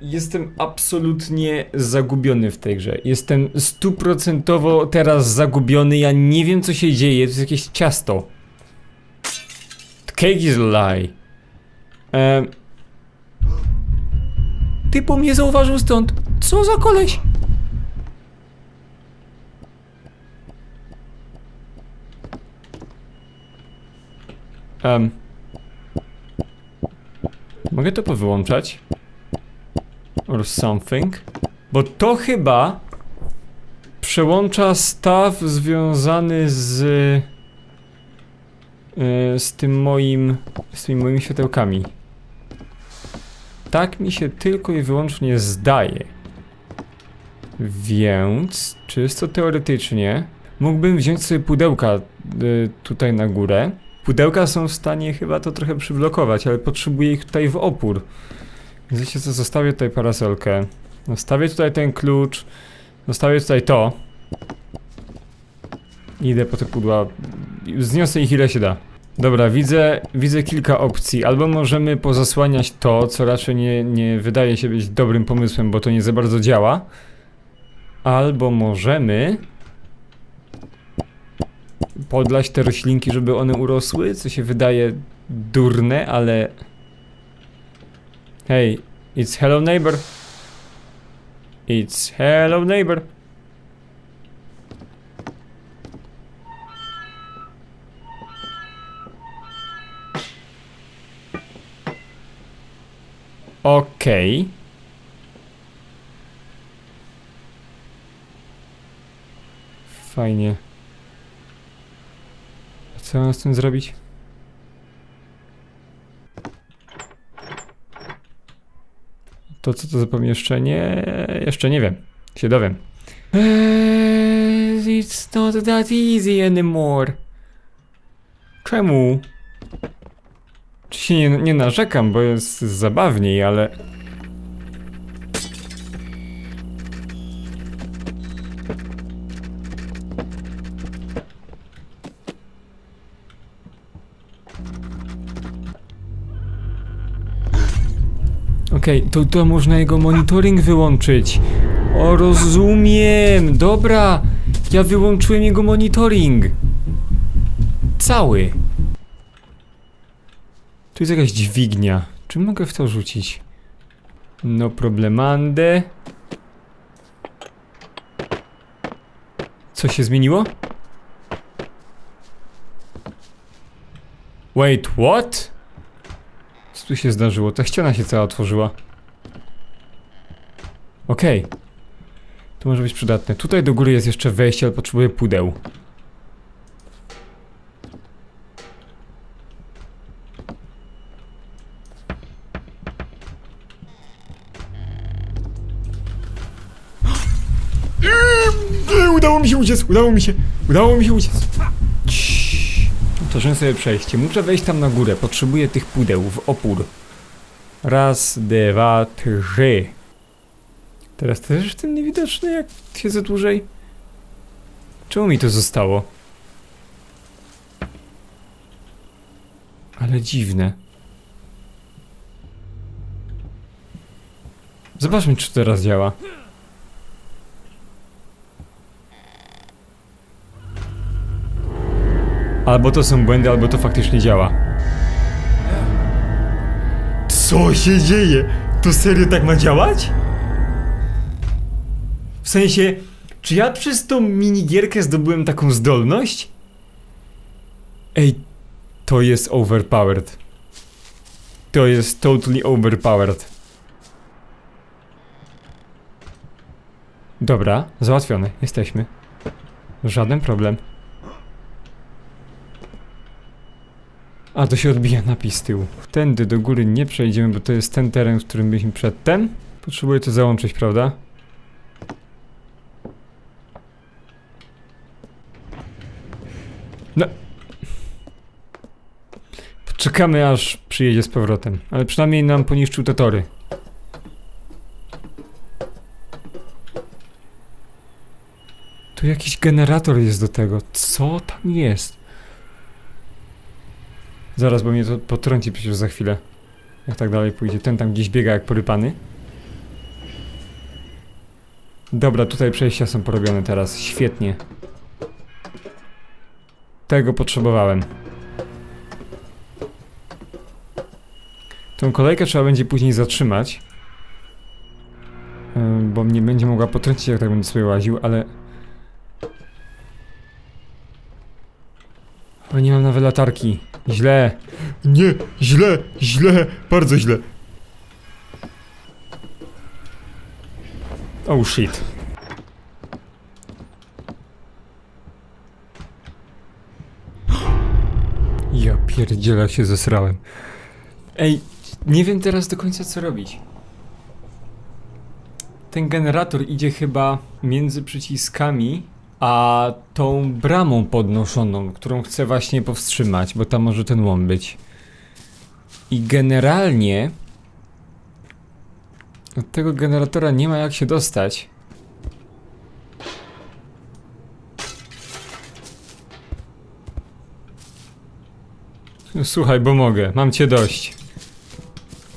Jestem absolutnie zagubiony w tej grze. Jestem stuprocentowo teraz zagubiony. Ja nie wiem, co się dzieje. To jest jakieś ciasto. Cake is a lie. Ehm. Typu mnie zauważył stąd. Co za koleś? Um. Mogę to powyłączać? Or something? Bo to chyba przełącza staw związany z yy, z tym moim z tymi moimi światełkami. Tak mi się tylko i wyłącznie zdaje. Więc czysto teoretycznie mógłbym wziąć sobie pudełka y, tutaj na górę. Pudełka są w stanie chyba to trochę przyblokować, ale potrzebuję ich tutaj w opór. Wiecie co, zostawię tutaj parasolkę. Zostawię tutaj ten klucz. Zostawię tutaj to. Idę po te pudła. Zniosę ich ile się da. Dobra, widzę, widzę kilka opcji. Albo możemy pozasłaniać to, co raczej nie, nie wydaje się być dobrym pomysłem, bo to nie za bardzo działa. Albo możemy podlać te roślinki, żeby one urosły, co się wydaje durne, ale... Hey, it's hello neighbor. It's hello neighbor. Okej. Fajnie. A co mam z tym zrobić? To co to za pomieszczenie? Jeszcze nie wiem. Się dowiem. Eee, it's not that easy anymore. Czemu? Czy się nie, nie narzekam, bo jest zabawniej, ale... Okej, to, to można jego monitoring wyłączyć. O, rozumiem. Dobra. Ja wyłączyłem jego monitoring. Cały. Tu jest jakaś dźwignia. Czy mogę w to rzucić? No problemande. Co się zmieniło? Wait, what? Co tu się zdarzyło? Ta ściana się cała otworzyła. Okej. To może być przydatne. Tutaj do góry jest jeszcze wejście, ale potrzebuję pudeł. Nie, udało mi się uciec, udało mi się, udało mi się uciec. Otworzyłem sobie przejście. Muszę wejść tam na górę. Potrzebuję tych pudeł w opór. Raz, dwa, trzy. Teraz też jestem niewidoczny, jak siedzę dłużej. Czemu mi to zostało? Ale dziwne. Zobaczmy, czy teraz działa. Albo to są błędy, albo to faktycznie działa. Co się dzieje? To serio tak ma działać? W sensie, czy ja przez tą minigierkę zdobyłem taką zdolność? Ej, to jest overpowered. To jest totally overpowered. Dobra, załatwione, jesteśmy. Żaden problem. A, to się odbija napis tyłu. Tędy do góry nie przejdziemy, bo to jest ten teren, w którym byliśmy przedtem. Potrzebuję to załączyć, prawda? No. Poczekamy aż przyjedzie z powrotem. Ale przynajmniej nam poniszczył te tory. Tu jakiś generator jest do tego. Co tam jest? Zaraz, bo mnie to potrąci przecież za chwilę. Jak tak dalej pójdzie. Ten tam gdzieś biega jak porypany. Dobra, tutaj przejścia są porobione teraz. Świetnie. Tego potrzebowałem. Tą kolejkę trzeba będzie później zatrzymać. Yy, Bo mnie będzie mogła potrącić, jak tak będę sobie łaził, ale... O, nie mam nawet latarki. Źle. Nie, źle, źle, bardzo źle. Oh shit. Ja pierdziela się zesrałem. Ej, nie wiem teraz do końca co robić. Ten generator idzie chyba między przyciskami a tą bramą podnoszoną, którą chcę właśnie powstrzymać, bo tam może ten łom być. I generalnie od tego generatora nie ma jak się dostać. Słuchaj, bo mogę, mam cię dość.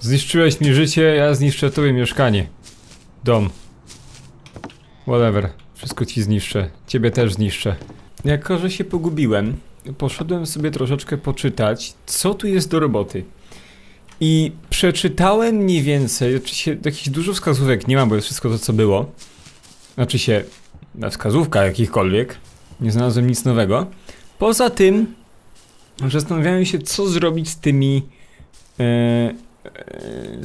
Zniszczyłeś mi życie, ja zniszczę tobie mieszkanie. Dom. Whatever. Wszystko ci zniszczę. Ciebie też zniszczę. Jako, że się pogubiłem, poszedłem sobie troszeczkę poczytać, co tu jest do roboty. I przeczytałem mniej więcej, oczywiście jakichś dużo wskazówek nie ma, bo jest wszystko to, co było. Znaczy się, na wskazówkach jakichkolwiek. Nie znalazłem nic nowego. Poza tym, że zastanawiałem się, co zrobić z tymi. E, e,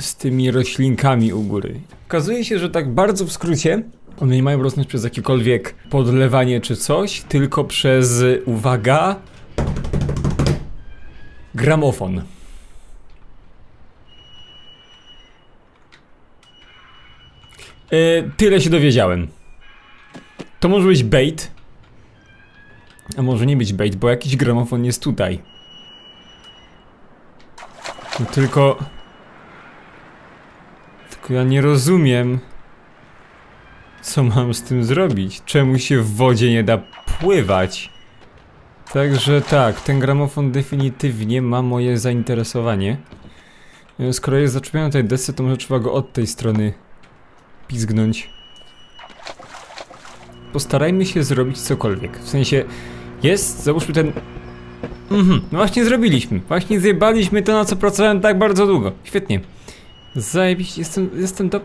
z tymi roślinkami u góry. Okazuje się, że tak bardzo w skrócie, one nie mają rosnąć przez jakiekolwiek podlewanie czy coś, tylko przez, uwaga, gramofon. E, tyle się dowiedziałem. To może być bait. A może nie być bait, bo jakiś gramofon jest tutaj. No tylko... Tylko ja nie rozumiem... Co mam z tym zrobić? Czemu się w wodzie nie da pływać? Także tak, ten gramofon definitywnie ma moje zainteresowanie. E, Skoro jest zaczepiony na tej desce, to może trzeba go od tej strony pizgnąć. Postarajmy się zrobić cokolwiek. W sensie, jest, załóżmy ten... Mhm, no właśnie zrobiliśmy. Właśnie zjebaliśmy to, na co pracowałem tak bardzo długo. Świetnie. Zajebiście, jestem, jestem do...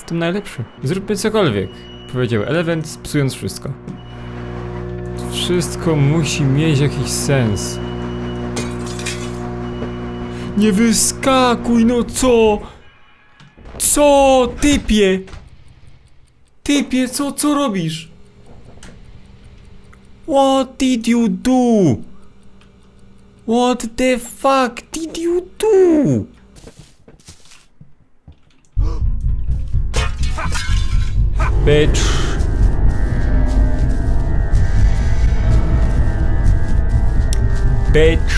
Jestem najlepszy. Zróbmy cokolwiek. Powiedział Elevent, psując wszystko. Wszystko musi mieć jakiś sens. Nie wyskakuj, no co? Co, typie? Typie, co, co robisz? What did you do? What the fuck did you do? Bitch. Bitch.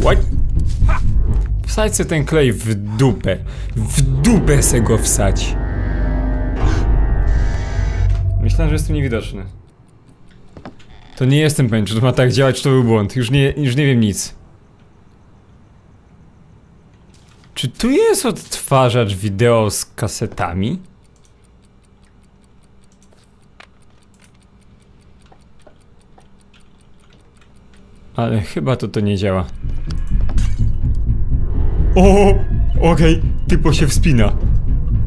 What? Wsadź sobie ten klej w dupę. W dupę se go wsadź. Myślałem, że jestem niewidoczny. To nie jestem pewien, czy to ma tak działać, czy to był błąd. Już nie, już nie wiem nic. Czy tu jest odtwarzacz wideo z kasetami? Ale chyba to to nie działa. O, okej, typo się wspina.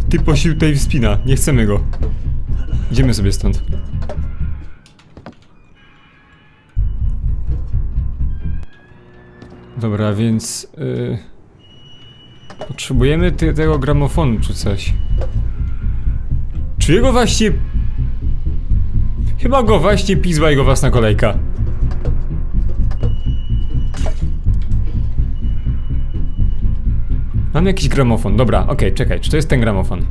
Typo się tutaj wspina, nie chcemy go. Idziemy sobie stąd. Dobra, więc... Yy, potrzebujemy tego gramofonu czy coś. Czy jego właśnie... Chyba go właśnie pizła jego własna kolejka. Mam jakiś gramofon. Dobra, okej, czekaj, czy to jest ten gramofon?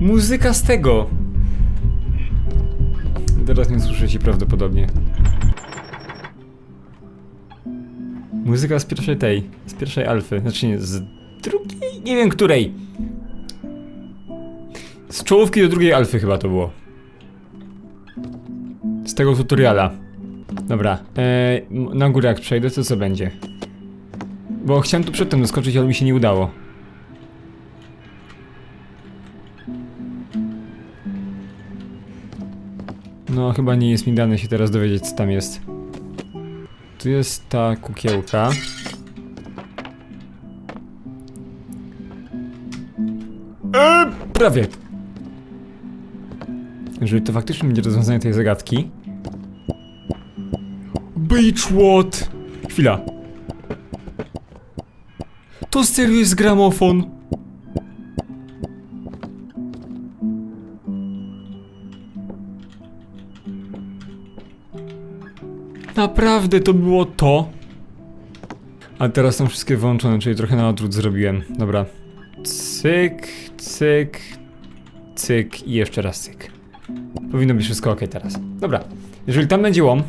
Muzyka z tego! Teraz nie słyszycie prawdopodobnie. Muzyka z pierwszej tej, z pierwszej alfy, znaczy nie, z drugiej, nie wiem której. Z czołówki do drugiej alfy chyba to było. Z tego tutoriala. Dobra, eee, na górę jak przejdę, to co będzie? Bo chciałem tu przedtem doskoczyć, ale mi się nie udało. No, chyba nie jest mi dane się teraz dowiedzieć, co tam jest. Tu jest ta kukiełka. Eee, prawie! Jeżeli to faktycznie będzie rozwiązanie tej zagadki, Beachwatt! Chwila. To serio jest gramofon. Naprawdę to było to? A teraz są wszystkie wyłączone, czyli trochę na odwrót zrobiłem. Dobra. Cyk, cyk, cyk i jeszcze raz cyk. Powinno być wszystko ok teraz. Dobra. Jeżeli tam będzie łom,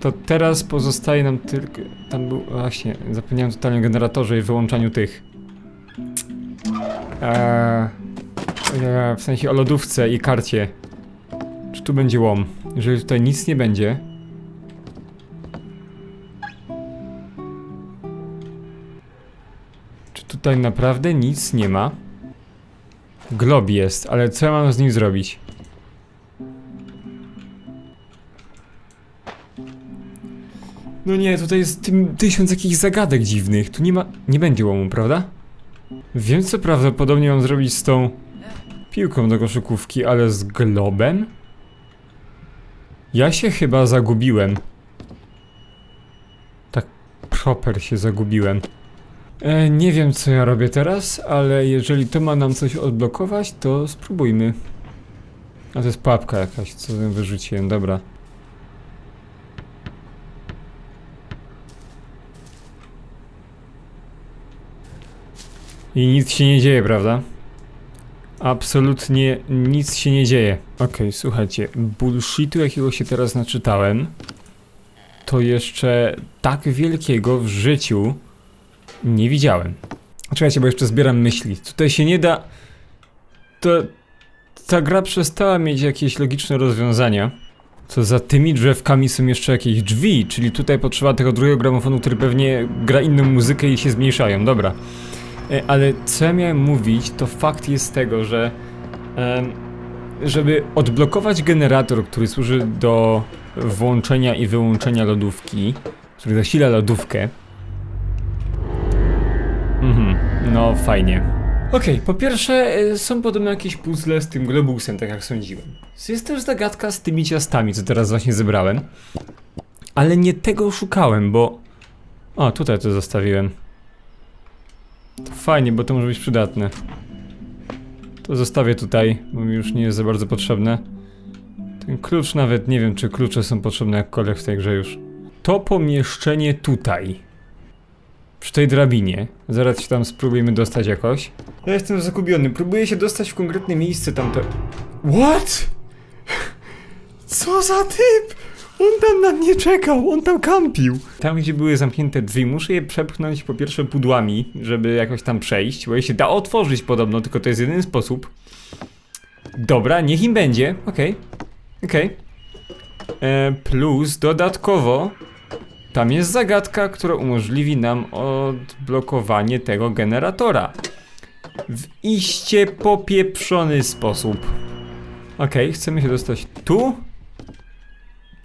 to teraz pozostaje nam tylko... Tam był... Właśnie, zapomniałem totalnie o generatorze i wyłączaniu tych. Eee, w sensie o lodówce i karcie. Czy tu będzie łom? Jeżeli tutaj nic nie będzie... Czy tutaj naprawdę nic nie ma? Glob jest, ale co ja mam z nim zrobić? No nie, tutaj jest tysiąc jakichś zagadek dziwnych. Tu nie ma. Nie będzie łomu, prawda? Wiem, co prawdopodobnie mam zrobić z tą piłką do koszykówki, ale z globem? Ja się chyba zagubiłem. Tak proper się zagubiłem. E, nie wiem, co ja robię teraz, ale jeżeli to ma nam coś odblokować, to spróbujmy. A to jest papka jakaś, co wyrzuciłem, dobra. I nic się nie dzieje, prawda? Absolutnie nic się nie dzieje. Okej, słuchajcie, bullshitu jakiego się teraz naczytałem, to jeszcze tak wielkiego w życiu nie widziałem. Czekajcie, bo jeszcze zbieram myśli. Tutaj się nie da... To... Ta gra przestała mieć jakieś logiczne rozwiązania. Co za tymi drzewkami są jeszcze jakieś drzwi, czyli tutaj potrzeba tego drugiego gramofonu, który pewnie gra inną muzykę i się zmniejszają. Dobra. E, Ale co ja miałem mówić, to fakt jest tego, że żeby odblokować generator, który służy do włączenia i wyłączenia lodówki, który zasila lodówkę. Mhm, no fajnie. Okej, po pierwsze e, są podobno jakieś puzzle z tym globusem, tak jak sądziłem. Jest też zagadka z tymi ciastami, co teraz właśnie zebrałem. Ale nie tego szukałem, bo... O, tutaj to zostawiłem. To fajnie, bo to może być przydatne. To zostawię tutaj, bo mi już nie jest za bardzo potrzebne. Ten klucz nawet, nie wiem czy klucze są potrzebne jakkolwiek w tej grze już. To pomieszczenie tutaj. Przy tej drabinie. Zaraz się tam spróbujemy dostać jakoś. Ja jestem zagubiony, próbuję się dostać w konkretne miejsce tamte... What? Co za typ? On tam na mnie czekał, on tam kampił. Tam, gdzie były zamknięte drzwi, muszę je przepchnąć po pierwsze pudłami, żeby jakoś tam przejść, bo je się da otworzyć podobno, tylko to jest jedyny sposób. Dobra, niech im będzie. Okej. Okej. E, Plus dodatkowo tam jest zagadka, która umożliwi nam odblokowanie tego generatora. W iście popieprzony sposób. Okej, chcemy się dostać tu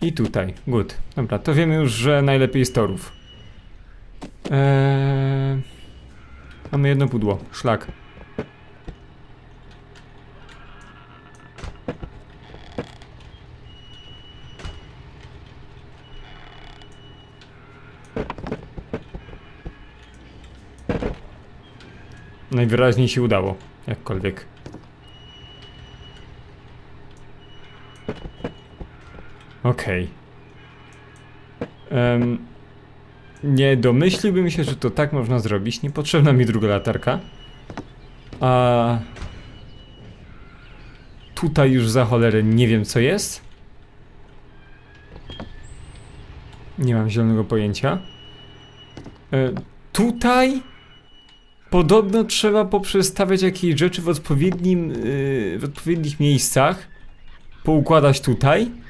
i tutaj. Good. Dobra, to wiemy już, że najlepiej z torów. Eee... Mamy jedno pudło. Szlak. Najwyraźniej się udało. Jakkolwiek. Okej. Em, nie domyśliłbym się, że to tak można zrobić. Niepotrzebna mi druga latarka. A tutaj już za cholerę nie wiem co jest. Nie mam zielonego pojęcia. E, tutaj podobno trzeba poprzestawiać jakieś rzeczy w odpowiednim, yy, w odpowiednich miejscach. Poukładać tutaj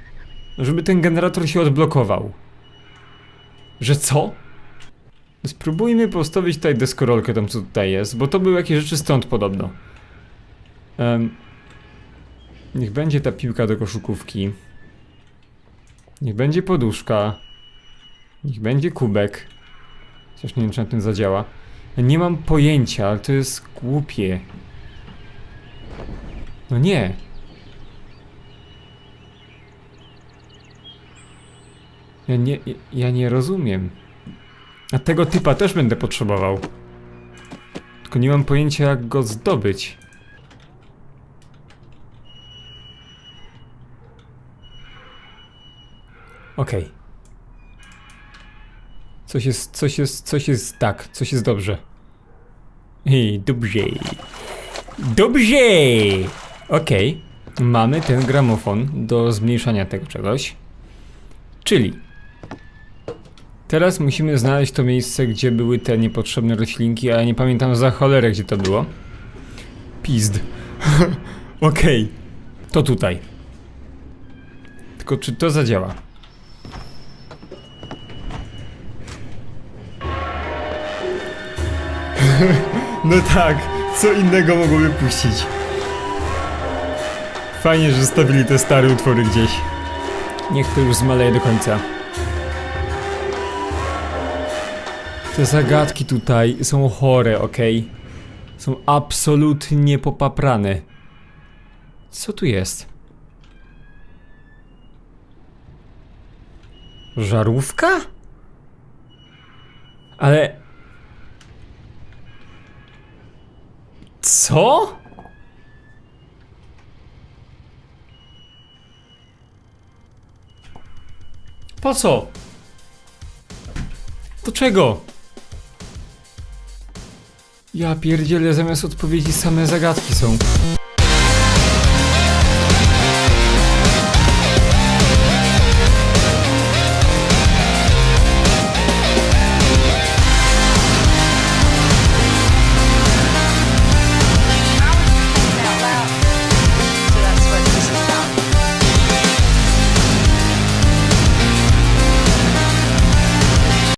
żeby ten generator się odblokował. Że co? Spróbujmy postawić tutaj deskorolkę tam co tutaj jest, bo to były jakieś rzeczy stąd podobno. Em, Niech będzie ta piłka do koszykówki. Niech będzie poduszka. Niech będzie kubek. Chociaż nie wiem, czy na tym zadziała. Nie mam pojęcia, ale to jest głupie. No nie. Ja nie, ja- nie rozumiem. A tego typa też będę potrzebował. Tylko nie mam pojęcia jak go zdobyć. Okej. Coś jest, coś jest, coś jest tak, coś jest dobrze. I dobrze. Dobrze! Okej. Mamy ten gramofon do zmniejszania tego czegoś. Czyli Teraz musimy znaleźć to miejsce, gdzie były te niepotrzebne roślinki, a ja nie pamiętam za cholerę, gdzie to było. Pizd. Okej. To tutaj. Tylko czy to zadziała? no tak, co innego mogłoby puścić? Fajnie, że stawili te stare utwory gdzieś. Niech to już zmaleje do końca. Te zagadki tutaj są chore, ok? Są absolutnie popaprane. Co tu jest? Żarówka? Ale... Co? Po co? Do czego? Ja pierdzielę, zamiast odpowiedzi same zagadki są.